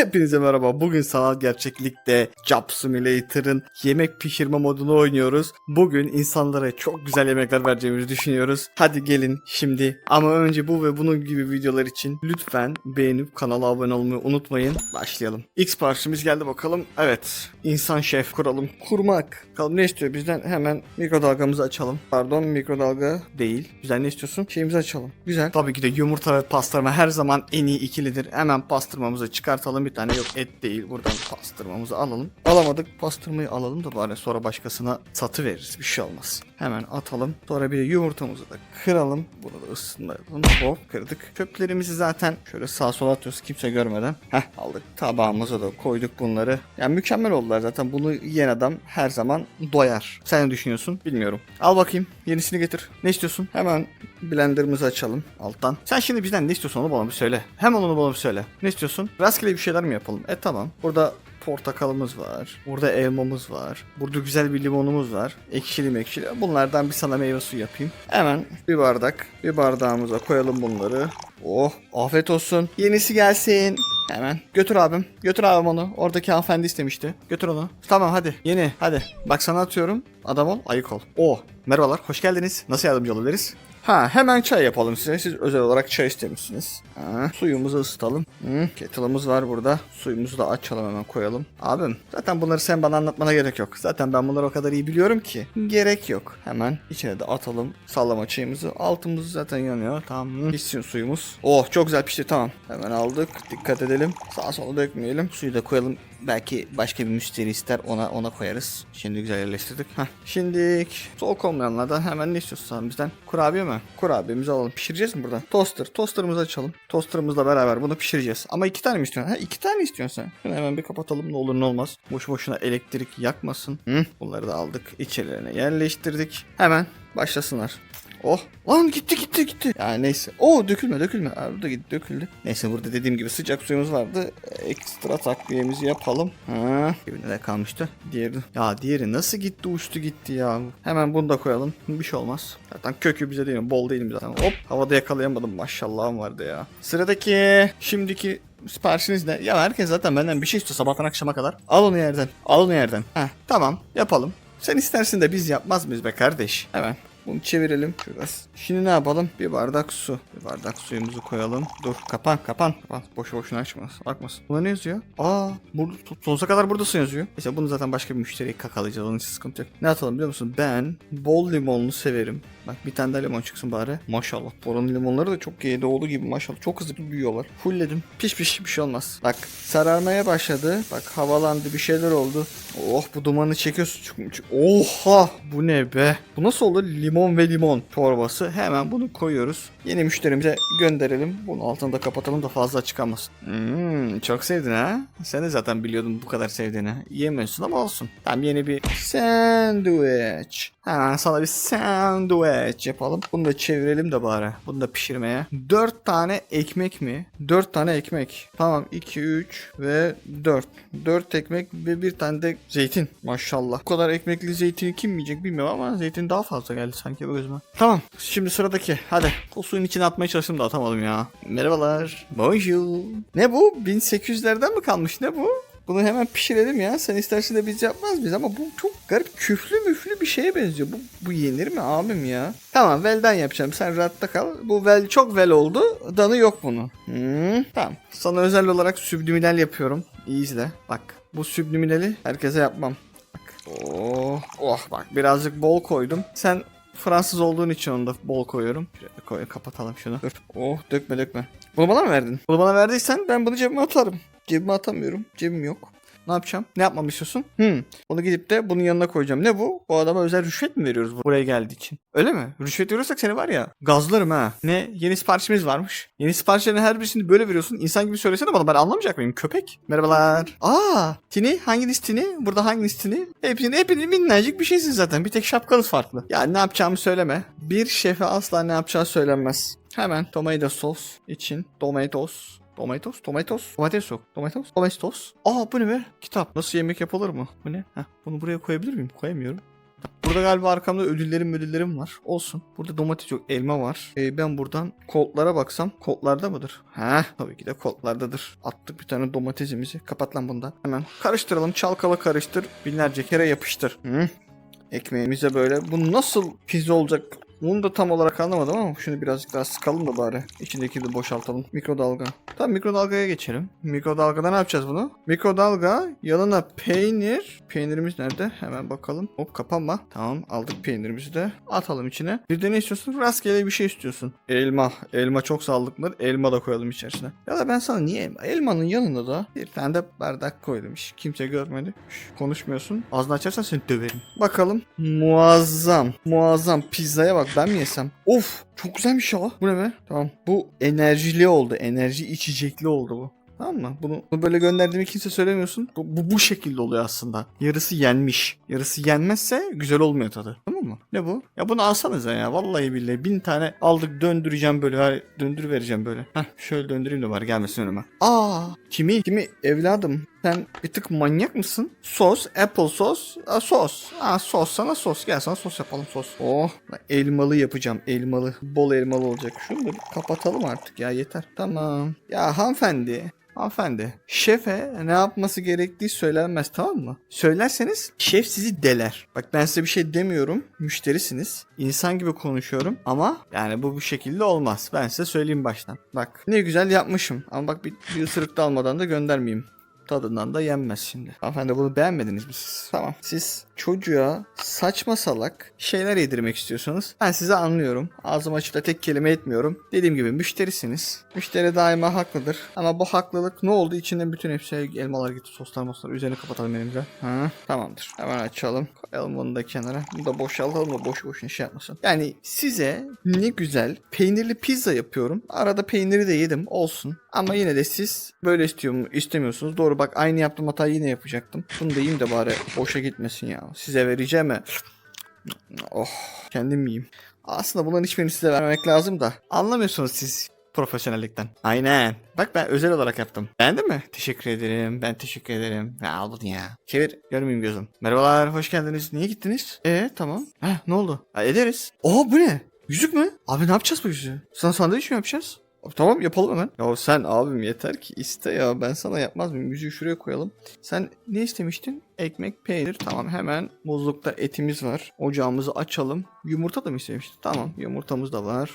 Hepinize merhaba. Bugün sanal gerçeklikte Job Simulator'ın yemek pişirme modunu oynuyoruz. Bugün insanlara çok güzel yemekler vereceğimizi düşünüyoruz. Hadi gelin şimdi. Ama önce bu ve bunun gibi videolar için lütfen beğenip kanala abone olmayı unutmayın. Başlayalım. X parçamız geldi bakalım. Evet. İnsan şef kuralım. Kurmak. Bakalım ne istiyor bizden? Hemen mikrodalgamızı açalım. Pardon mikrodalga değil. Bizden ne istiyorsun? Şeyimizi açalım. Güzel. Tabii ki de yumurta ve pastırma her zaman en iyi ikilidir. Hemen pastırmamızı çıkartalım bir tane. Yok et değil. Buradan pastırmamızı alalım. Alamadık. Pastırmayı alalım da bari sonra başkasına satı veririz. Bir şey olmaz. Hemen atalım. Sonra bir yumurtamızı da kıralım. Bunu da ısındıralım. Hop kırdık. Çöplerimizi zaten şöyle sağa sola atıyoruz kimse görmeden. Heh aldık. Tabağımıza da koyduk bunları. Yani mükemmel oldular zaten. Bunu yiyen adam her zaman doyar. Sen ne düşünüyorsun? Bilmiyorum. Al bakayım. Yenisini getir. Ne istiyorsun? Hemen blenderımızı açalım alttan. Sen şimdi bizden ne istiyorsun onu bana bir söyle. Hemen onu bana bir söyle. Ne istiyorsun? Rastgele bir şeyler mi yapalım? E tamam. Burada portakalımız var. Burada elmamız var. Burada güzel bir limonumuz var. Ekşili mekşili. Bunlardan bir sana meyve suyu yapayım. Hemen bir bardak. Bir bardağımıza koyalım bunları. Oh afiyet olsun. Yenisi gelsin. Hemen. Götür abim. Götür abim onu. Oradaki hanımefendi istemişti. Götür onu. Tamam hadi. Yeni. Hadi. Bak sana atıyorum. Adam ol. Ayık ol. Oh. Merhabalar. Hoş geldiniz. Nasıl yardımcı olabiliriz? Ha hemen çay yapalım size. Siz özel olarak çay istemişsiniz. Ha, suyumuzu ısıtalım. Hı, kettle'ımız var burada. Suyumuzu da açalım hemen koyalım. Abim zaten bunları sen bana anlatmana gerek yok. Zaten ben bunları o kadar iyi biliyorum ki. Gerek yok. Hemen içine de atalım. Sallama çayımızı. Altımız zaten yanıyor. Tamam. Hı, Pişsin suyumuz. Oh çok güzel pişti tamam. Hemen aldık. Dikkat edelim. Sağa sola dökmeyelim. Suyu da koyalım. Belki başka bir müşteri ister ona ona koyarız. Şimdi güzel yerleştirdik. Heh. Şimdi soğuk olmayanlardan hemen ne istiyorsan bizden? Kurabiye mi? Kurabiyemizi alalım. Pişireceğiz mi burada? Toaster. Toasterımızı açalım. Toasterımızla beraber bunu pişireceğiz. Ama iki tane mi istiyorsun? Ha iki tane istiyorsun sen. Şunu hemen bir kapatalım ne olur ne olmaz. Boş boşuna elektrik yakmasın. Hı? Bunları da aldık. İçerilerine yerleştirdik. Hemen başlasınlar. Oh lan gitti gitti gitti. Yani neyse. Oh dökülme dökülme. Aa, burada gitti döküldü. Neyse burada dediğim gibi sıcak suyumuz vardı. Ekstra takviyemizi yapalım. Ha. Bir ne kalmıştı? Diğeri. Ya diğeri nasıl gitti uçtu gitti ya. Hemen bunu da koyalım. Bir şey olmaz. Zaten kökü bize değil mi? Bol değil mi zaten? Hop havada yakalayamadım. Maşallahım vardı ya. Sıradaki şimdiki siparişiniz ne? Ya herkes zaten benden bir şey istiyor sabahtan akşama kadar. Al onu yerden. Al onu yerden. Heh, tamam yapalım. Sen istersin de biz yapmaz mıyız be kardeş? Hemen bunu çevirelim şurası. Şimdi ne yapalım? Bir bardak su. Bir bardak suyumuzu koyalım. Dur kapan kapan. Kapan. Boşu boşuna açmaz. Bakmasın. Buna ne yazıyor? Aa, burada, sonsuza kadar buradasın yazıyor. Neyse bunu zaten başka bir müşteriye kakalayacağız. Onun için sıkıntı yok. Ne atalım biliyor musun? Ben bol limonlu severim. Bak bir tane daha limon çıksın bari. Maşallah. Buranın limonları da çok iyi doğulu gibi maşallah. Çok hızlı büyüyorlar. Fullledim. Piş piş bir şey olmaz. Bak sararmaya başladı. Bak havalandı bir şeyler oldu. Oh bu dumanı çekiyorsun. Oha bu ne be? Bu nasıl olur? Limon ve limon çorbası. Hemen bunu koyuyoruz. Yeni müşterimize gönderelim. Bunu altını da kapatalım da fazla çıkamasın. Hmm, çok sevdin ha? Sen de zaten biliyordun bu kadar sevdiğini. Yemiyorsun ama olsun. Tamam yeni bir sandwich. Hemen sana bir sandwich yapalım. Bunu da çevirelim de bari. Bunu da pişirmeye. 4 tane ekmek mi? 4 tane ekmek. Tamam 2, 3 ve 4. 4 ekmek ve bir tane de zeytin. Maşallah. Bu kadar ekmekli zeytini kim yiyecek bilmiyorum ama zeytin daha fazla geldi sanki gözüme. Tamam. Şimdi sıradaki. Hadi. O suyun içine atmaya çalıştım da atamadım ya. Merhabalar. Bonjour. Ne bu? 1800'lerden mi kalmış? Ne bu? Bunu hemen pişirelim ya. Sen istersen de biz yapmaz biz ama bu çok garip küflü müflü bir şeye benziyor. Bu, bu yenir mi abim ya? Tamam velden yapacağım. Sen rahatta kal. Bu vel çok vel oldu. Danı yok bunun. Hmm, tamam. Sana özel olarak sübliminal yapıyorum. İyi izle. Bak bu sübliminali herkese yapmam. Bak. Oh, oh bak birazcık bol koydum. Sen Fransız olduğun için onu da bol koyuyorum. Şöyle koy, kapatalım şunu. Dur. Oh dökme dökme. Bunu bana mı verdin? Bunu bana verdiysen ben bunu cebime atarım. Cebime atamıyorum. Cebim yok. Ne yapacağım? Ne yapmamı istiyorsun? Hmm. Onu gidip de bunun yanına koyacağım. Ne bu? Bu adama özel rüşvet mi veriyoruz buraya geldiği için? Öyle mi? Rüşvet veriyorsak seni var ya gazlarım ha. Ne? Yeni siparişimiz varmış. Yeni siparişlerin her birisini böyle veriyorsun. İnsan gibi söylesene bana ben anlamayacak mıyım? Köpek. Merhabalar. Aa, Tini hanginiz Tini? Burada hanginiz Tini? Hepsinin hepiniz minnacık bir şeysiniz zaten. Bir tek şapkanız farklı. Ya ne yapacağımı söyleme. Bir şefe asla ne yapacağı söylenmez. Hemen tomato sos için tomatoes Tomatoes, tomatoes, domates yok. Tomatoes, domestos. Aa bu ne be? Kitap. Nasıl yemek yapılır mı? Bu ne? Heh, bunu buraya koyabilir miyim? Koyamıyorum. Burada galiba arkamda ödüllerim ödüllerim var. Olsun. Burada domates yok. Elma var. Ee, ben buradan kodlara baksam. Kodlarda mıdır? Ha, tabii ki de kodlardadır. Attık bir tane domatesimizi. Kapat lan bundan. Hemen karıştıralım. Çalkala karıştır. Binlerce kere yapıştır. Hı? Ekmeğimize böyle. Bu nasıl pizza olacak? Bunu da tam olarak anlamadım ama şunu birazcık daha sıkalım da bari. İçindeki de boşaltalım. Mikrodalga. Tamam mikrodalgaya geçelim. Mikrodalgada ne yapacağız bunu? Mikrodalga yanına peynir. Peynirimiz nerede? Hemen bakalım. Hop kapanma. Tamam aldık peynirimizi de. Atalım içine. Bir de ne istiyorsun? Rastgele bir şey istiyorsun. Elma. Elma çok sağlıklıdır. Elma da koyalım içerisine. Ya da ben sana niye elma? Elmanın yanında da bir tane de bardak koydum. Hiç kimse görmedi. Şş, konuşmuyorsun. Ağzını açarsan seni döverim. Bakalım. Muazzam. Muazzam. Pizzaya bak ben mi yesem? Of çok güzelmiş ya. Bu ne be? Tamam. Bu enerjili oldu. Enerji içecekli oldu bu. Tamam mı? Bunu, bunu böyle gönderdiğimi kimse söylemiyorsun. Bu, bu bu şekilde oluyor aslında. Yarısı yenmiş. Yarısı yenmezse güzel olmuyor tadı. Tamam mı? Ne bu? Ya bunu alsanıza ya. Vallahi billahi bin tane aldık döndüreceğim böyle. Ha, döndür vereceğim böyle. Heh, şöyle döndüreyim de var gelmesin önüme. Aa, kimi? Kimi evladım? Sen bir tık manyak mısın? Sos, apple sos, a, sos. Aa, sos sana sos. Gel sana sos yapalım sos. Oh, elmalı yapacağım. Elmalı. Bol elmalı olacak. Şunu da kapatalım artık ya yeter. Tamam. Ya hanımefendi. Hanımefendi, şefe ne yapması gerektiği söylenmez tamam mı? Söylerseniz şef sizi deler. Bak ben size bir şey demiyorum. Müşterisiniz. İnsan gibi konuşuyorum ama yani bu bu şekilde olmaz. Ben size söyleyeyim baştan. Bak ne güzel yapmışım ama bak bir, bir ısırık da almadan da göndermeyeyim. Tadından da yenmez şimdi. Hanımefendi bunu beğenmediniz mi siz? Tamam. Siz çocuğa saçma salak şeyler yedirmek istiyorsanız ben sizi anlıyorum. Ağzım açıp da tek kelime etmiyorum. Dediğim gibi müşterisiniz. Müşteri daima haklıdır. Ama bu haklılık ne oldu? İçinden bütün hepsi elmalar gitti. Soslar moslar. Üzerini kapatalım elimizle. Ha, tamamdır. Hemen açalım. Koyalım bunu da kenara. Bunu da boşaltalım da boş boşuna şey yapmasın. Yani size ne güzel peynirli pizza yapıyorum. Arada peyniri de yedim. Olsun. Ama yine de siz böyle istiyor istemiyorsunuz. Doğru bak aynı yaptığım hatayı yine yapacaktım. Bunu da de bari boşa gitmesin ya. Size vereceğim mi? Oh kendim yiyeyim. Aslında bunların hiçbirini size vermemek lazım da. Anlamıyorsunuz siz profesyonellikten. Aynen. Bak ben özel olarak yaptım. Beğendin mi? Teşekkür ederim. Ben teşekkür ederim. Ya aldın ya. Çevir. Görmeyeyim gözüm. Merhabalar. Hoş geldiniz. Niye gittiniz? E tamam. Heh ne oldu? Ha, ederiz. Oha bu ne? Yüzük mü? Abi ne yapacağız bu yüzüğü? Sana sandviç mi yapacağız? Tamam yapalım hemen. Ya sen abim yeter ki iste ya. Ben sana yapmaz mıyım? Yüzüğü şuraya koyalım. Sen ne istemiştin? Ekmek, peynir. Tamam hemen buzlukta etimiz var. Ocağımızı açalım. Yumurta da mı istemiştin? Tamam yumurtamız da var.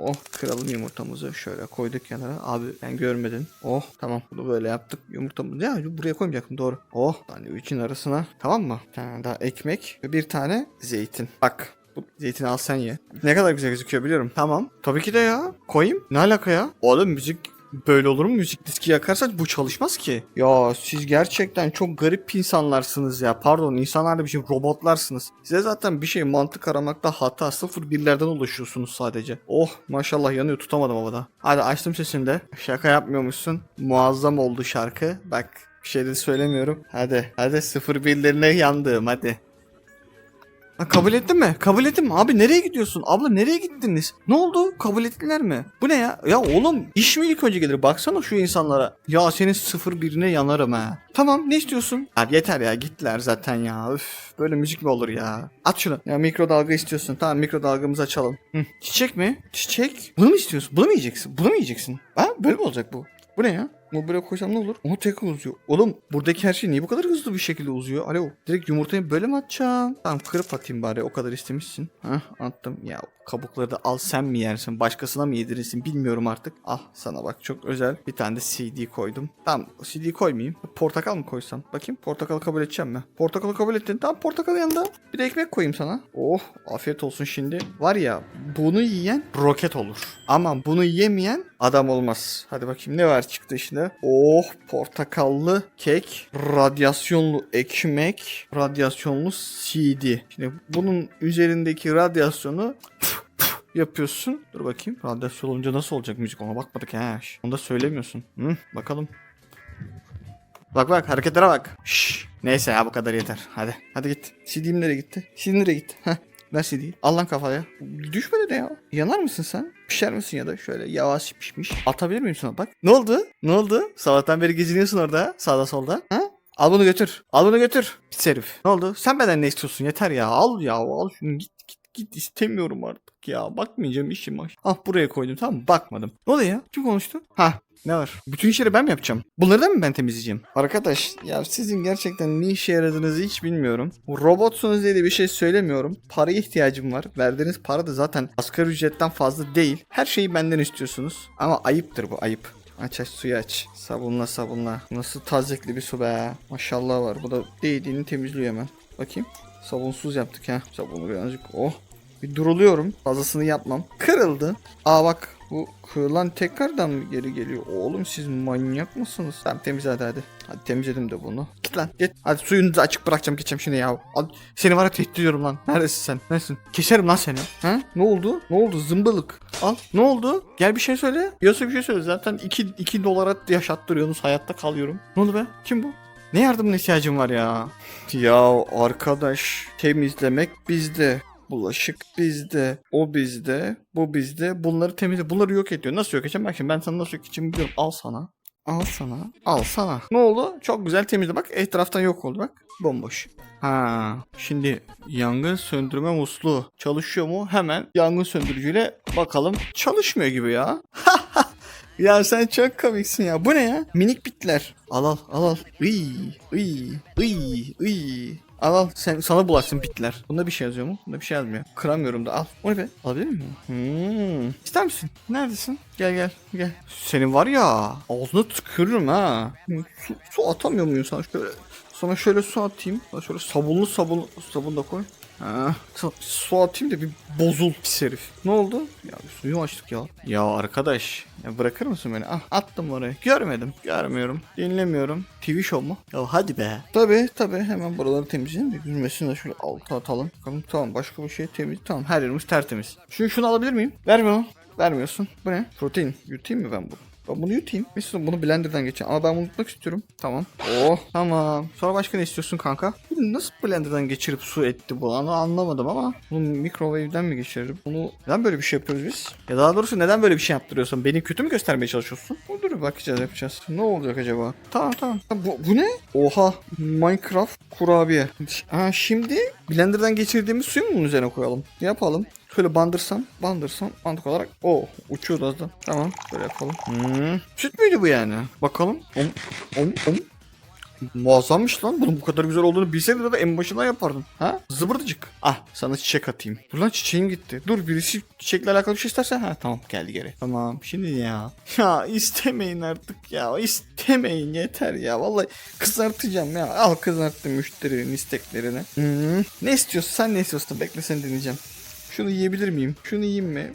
Oh kıralım yumurtamızı. Şöyle koyduk kenara. Abi ben görmedin. Oh tamam bunu böyle yaptık. Yumurtamızı ya buraya koymayacaktım doğru. Oh sandviçin arasına. Tamam mı? Bir tane daha ekmek ve bir tane zeytin. Bak bu zeytini al sen ye. Ne kadar güzel gözüküyor biliyorum. Tamam. Tabii ki de ya. Koyayım. Ne alaka ya? Oğlum müzik böyle olur mu? Müzik diski yakarsak bu çalışmaz ki. Ya siz gerçekten çok garip insanlarsınız ya. Pardon insanlar da bir şey robotlarsınız. Size zaten bir şey mantık aramakta hata. Sıfır birlerden ulaşıyorsunuz sadece. Oh maşallah yanıyor tutamadım havada. Hadi açtım sesini de. Şaka yapmıyormuşsun. Muazzam oldu şarkı. Bak bir şey de söylemiyorum. Hadi hadi sıfır birlerine yandım hadi. Ha, kabul ettin mi? Kabul ettin mi? Abi nereye gidiyorsun? Abla nereye gittiniz? Ne oldu? Kabul ettiler mi? Bu ne ya? Ya oğlum iş mi ilk önce gelir? Baksana şu insanlara. Ya senin sıfır birine yanarım ha. Tamam ne istiyorsun? Abi yeter ya gittiler zaten ya. Üf böyle müzik mi olur ya? At şunu. Ya mikrodalga istiyorsun. Tamam mikrodalgamızı açalım. Hı. Çiçek mi? Çiçek? Bunu mu istiyorsun? Bunu mu yiyeceksin? Bunu mu yiyeceksin? Ha? Böyle mi olacak bu? Bu ne ya? Böyle koysam ne olur? O tek uzuyor. Oğlum buradaki her şey niye bu kadar hızlı bir şekilde uzuyor? Alo direkt yumurtayı böyle mi atacağım? Tamam kırıp atayım bari o kadar istemişsin. Hah attım. Ya kabukları da al sen mi yersin? Başkasına mı yedirirsin? Bilmiyorum artık. Ah sana bak çok özel. Bir tane de CD koydum. Tamam CD koymayayım. Portakal mı koysam? Bakayım portakalı kabul edeceğim mi? Portakalı kabul ettin. Tamam portakal yanında. Bir de ekmek koyayım sana. Oh afiyet olsun şimdi. Var ya bunu yiyen roket olur. Ama bunu yemeyen adam olmaz. Hadi bakayım ne var çıktı işte. Oh portakallı kek, radyasyonlu ekmek, radyasyonlu CD. Şimdi bunun üzerindeki radyasyonu yapıyorsun. Dur bakayım. Radyasyon olunca nasıl olacak müzik ona bakmadık. Şş, Onu da söylemiyorsun. Hı, bakalım. Bak bak hareketlere bak. Şş. Neyse ya bu kadar yeter. Hadi. Hadi git. CD'm nereye gitti? CD nereye gitti? Heh. Ver CD'yi. Al lan kafaya. Düşmedi de ya. Yanar mısın sen? Pişer misin ya da şöyle yavaş pişmiş. Atabilir miyim sana? Bak. Ne oldu? Ne oldu? Sabahtan beri geziniyorsun orada. Sağda solda. Ha? Al bunu götür. Al bunu götür. Pis herif. Ne oldu? Sen benden ne istiyorsun? Yeter ya. Al ya. Al şunu git git istemiyorum artık ya. Bakmayacağım işim. Ah buraya koydum tamam mı? Bakmadım. Ne oluyor ya? Kim konuştu? Ha ne var? Bütün işleri ben mi yapacağım? Bunları da mı ben temizleyeceğim? Arkadaş ya sizin gerçekten ne işe yaradığınızı hiç bilmiyorum. Robotsunuz diye de bir şey söylemiyorum. Paraya ihtiyacım var. Verdiğiniz para da zaten asgari ücretten fazla değil. Her şeyi benden istiyorsunuz. Ama ayıptır bu ayıp. Aç aç suyu aç. Sabunla sabunla. Nasıl tazekli bir su be. Maşallah var. Bu da değdiğini temizliyor hemen. Bakayım. Sabunsuz yaptık ha. Sabunu birazcık. Oh. Bir duruluyorum. Fazlasını yapmam. Kırıldı. Aa bak. Bu kırılan tekrardan mı geri geliyor? Oğlum siz manyak mısınız? Tamam temizle hadi hadi. Hadi temizledim de bunu. Git lan git. Hadi suyunu da açık bırakacağım geçeceğim şimdi ya. Al, seni var ya tehdit ediyorum lan. Neredesin sen? Neredesin? Keserim lan seni. Ha? Ne oldu? Ne oldu? Zımbılık. Al. Ne oldu? Gel bir şey söyle. Yoksa bir şey söyle. Zaten 2 2 dolara yaşattırıyorsunuz. Hayatta kalıyorum. Ne oldu be? Kim bu? Ne yardımına ihtiyacım var ya? Ya arkadaş temizlemek bizde. Bulaşık bizde, o bizde, bu bizde. Bunları temizle, bunları yok ediyor. Nasıl yok edeceğim? Bak şimdi ben sana nasıl yok edeceğimi biliyorum. Al sana. Al sana. Al sana. Ne oldu? Çok güzel temizle. Bak etraftan yok oldu bak. Bomboş. Ha, şimdi yangın söndürme musluğu çalışıyor mu? Hemen yangın söndürücüyle bakalım. Çalışmıyor gibi ya. Ya sen çok komiksin ya. Bu ne ya? Minik bitler. Al al al al. Iy, iy, iy, iy. Al al sen, sana bulaşsın bitler. Bunda bir şey yazıyor mu? Bunda bir şey yazmıyor. Kıramıyorum da al. O ne be? Alabilir miyim? Hmm. İster misin? Neredesin? Gel gel gel. Senin var ya ağzına tükürürüm ha. Su, su atamıyor muyum sana şöyle? Sana şöyle su atayım. Sana şöyle sabunlu sabun sabun da koy. Ha, su- atayım da bir bozul pis herif. Ne oldu? Ya suyu açtık ya. Ya arkadaş ya bırakır mısın beni? Ah attım oraya. Görmedim. Görmüyorum. Dinlemiyorum. TV show mu? Ya hadi be. Tabi tabi hemen buraları temizleyelim de gülmesini de şöyle alta atalım. Bakalım tamam başka bir şey temiz. Tamam her yerimiz tertemiz. Şunu şunu alabilir miyim? Vermiyor? Vermiyorsun. Bu ne? Protein. Yutayım mı ben bunu? Ben bunu yutayım. İstiyorum bunu blenderdan geçeceğim. Ama ben bunu yutmak istiyorum. Tamam. Oh tamam. Sonra başka ne istiyorsun kanka? Bunu nasıl blenderdan geçirip su etti bu? Onu anlamadım ama. Bunu mikrowave'den mi geçiririm? Bunu neden böyle bir şey yapıyoruz biz? Ya daha doğrusu neden böyle bir şey yaptırıyorsun? Beni kötü mü göstermeye çalışıyorsun? Dur bakacağız yapacağız. Ne olacak acaba? Tamam tamam. Bu, bu ne? Oha. Minecraft kurabiye. Ha şimdi blenderdan geçirdiğimiz suyu mu bunun üzerine koyalım? Yapalım. Şöyle bandırsam, bandırsam mantık olarak o uçuyordu az. Tamam böyle yapalım. Hmm. Süt müydü bu yani? Bakalım. Om, om, om. Muazzammış lan. Bunun bu kadar güzel olduğunu bilseydim de en başından yapardım. Ha? Zıbırdıcık. Ah sana çiçek atayım. Dur lan çiçeğim gitti. Dur birisi çiçekle alakalı bir şey isterse. Ha tamam geldi geri. Tamam şimdi ya. Ya istemeyin artık ya. İstemeyin yeter ya. Vallahi kızartacağım ya. Al kızarttım müşterinin isteklerini. Hmm. Ne istiyorsun sen ne istiyorsun? Bekle seni dinleyeceğim. Şunu yiyebilir miyim? Şunu yiyeyim mi?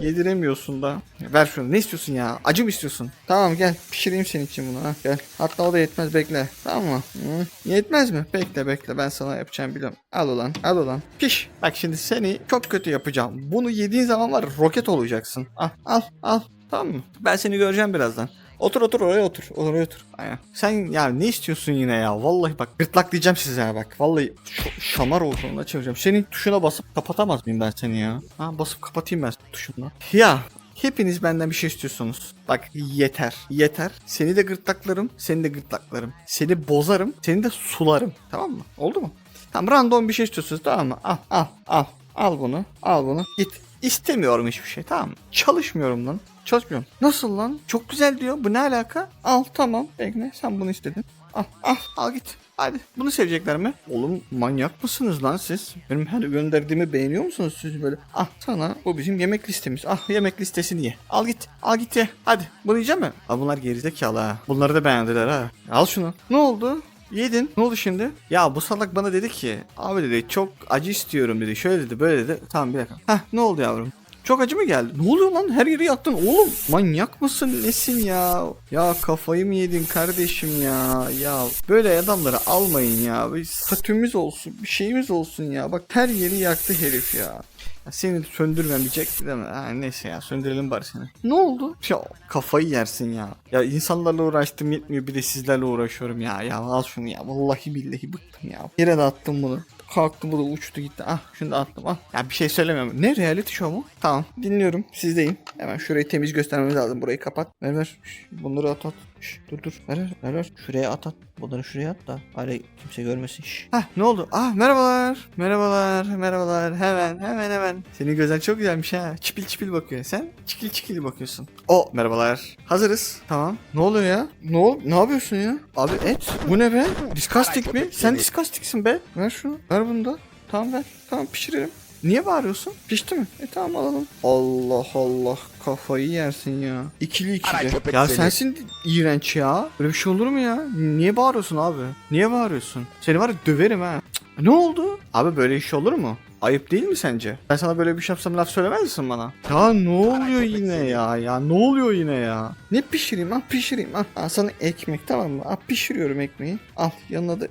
Yediremiyorsun da. Ver şunu. Ne istiyorsun ya? Acı mı istiyorsun? Tamam gel. Pişireyim senin için bunu. Ha, gel. Hatta o da yetmez. Bekle. Tamam mı? Hı. Yetmez mi? Bekle bekle. Ben sana yapacağım biliyorum. Al ulan. Al ulan. Piş. Bak şimdi seni çok kötü yapacağım. Bunu yediğin zaman var roket olacaksın. Al al al. Tamam mı? Ben seni göreceğim birazdan. Otur otur oraya otur. Oraya otur. Aynen. Sen ya ne istiyorsun yine ya? Vallahi bak gırtlak diyeceğim size ya bak. Vallahi şamar olduğunu çevireceğim. Senin tuşuna basıp kapatamaz mıyım ben seni ya? Ha basıp kapatayım ben tuşuna. Ya Hepiniz benden bir şey istiyorsunuz. Bak yeter. Yeter. Seni de gırtlaklarım. Seni de gırtlaklarım. Seni bozarım. Seni de sularım. Tamam mı? Oldu mu? Tamam random bir şey istiyorsunuz tamam mı? Al al al. Al bunu. Al bunu. Git. İstemiyorum hiçbir şey tamam mı? Çalışmıyorum lan. Çalışmıyorum. Nasıl lan? Çok güzel diyor. Bu ne alaka? Al tamam. Bekle sen bunu istedin. Al al al git. Hadi bunu sevecekler mi? Oğlum manyak mısınız lan siz? Benim her gönderdiğimi beğeniyor musunuz siz böyle? Ah sana bu bizim yemek listemiz. Ah yemek listesini ye. Al git. Al git ye. Hadi bunu yiyecek mi? Aa, bunlar gerizekalı ha. Bunları da beğendiler ha. Al şunu. Ne oldu? Yedin. Ne oldu şimdi? Ya bu salak bana dedi ki abi dedi çok acı istiyorum dedi. Şöyle dedi böyle dedi. Tamam bir dakika. Heh ne oldu yavrum? Çok acı mı geldi? Ne oluyor lan? Her yeri yaktın oğlum. Manyak mısın? Nesin ya? Ya kafayı mı yedin kardeşim ya? Ya böyle adamları almayın ya. Bir statümüz olsun. Bir şeyimiz olsun ya. Bak her yeri yaktı herif ya. Ya seni söndürmemeyecek değil mi? Ha, neyse ya söndürelim bari seni. Ne oldu? Ya kafayı yersin ya. Ya insanlarla uğraştım yetmiyor bir de sizlerle uğraşıyorum ya. Ya al şunu ya. Vallahi billahi bıktım ya. Yere de attım bunu. Kalktı bu da uçtu gitti. Ah şunu da attım. Ah. Ya bir şey söylemiyorum. Ne reality show mu? Tamam dinliyorum. Sizdeyim. Hemen şurayı temiz göstermemiz lazım. Burayı kapat. Ver ver. Bunları at at. Şş, dur dur. Ver. ver. Şuraya at at. Bunları şuraya at da. Hala kimse görmesin. Şş. Hah ne oldu? Ah merhabalar. Merhabalar. Merhabalar. Hemen hemen hemen. Senin gözler çok güzelmiş ha. Çipil çipil bakıyor. Sen çikil çikil bakıyorsun. O merhabalar. Hazırız. Tamam. Ne oluyor ya? Ne ol ne yapıyorsun ya? Abi et. Bu ne be? Diskastik mi? Sen diskastiksin be. Ver şunu. Ver bunu da. Tamam ver. Tamam pişirelim. Niye bağırıyorsun? Pişti mi? E tamam alalım. Allah Allah kafayı yersin ya. İkili ikili. Ya seni. sensin iğrenç ya. Böyle bir şey olur mu ya? Niye bağırıyorsun abi? Niye bağırıyorsun? Seni var ya döverim ha. Cık, Ne oldu? Abi böyle iş olur mu? Ayıp değil mi sence? Ben sana böyle bir şey yapsam laf söylemez misin bana? Ya ne oluyor yine ya? Ya ne oluyor yine ya? Ne pişireyim? Ah pişireyim. Ah, ah sana ekmek tamam mı? Ah pişiriyorum ekmeği. Al yanına da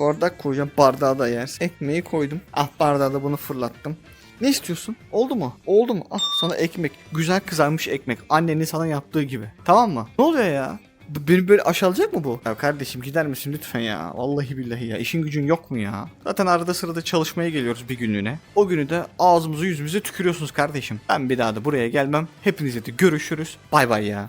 bardak koyacağım. Bardağı da yersin. Ekmeği koydum. Ah bardağı da bunu fırlattım. Ne istiyorsun? Oldu mu? Oldu mu? Ah sana ekmek. Güzel kızarmış ekmek. Annenin sana yaptığı gibi. Tamam mı? Ne oluyor ya? Beni böyle aşağılayacak mı bu? Ya kardeşim gider misin lütfen ya? Vallahi billahi ya. İşin gücün yok mu ya? Zaten arada sırada çalışmaya geliyoruz bir günlüğüne. O günü de ağzımızı yüzümüze tükürüyorsunuz kardeşim. Ben bir daha da buraya gelmem. Hepinizle de görüşürüz. Bay bay ya.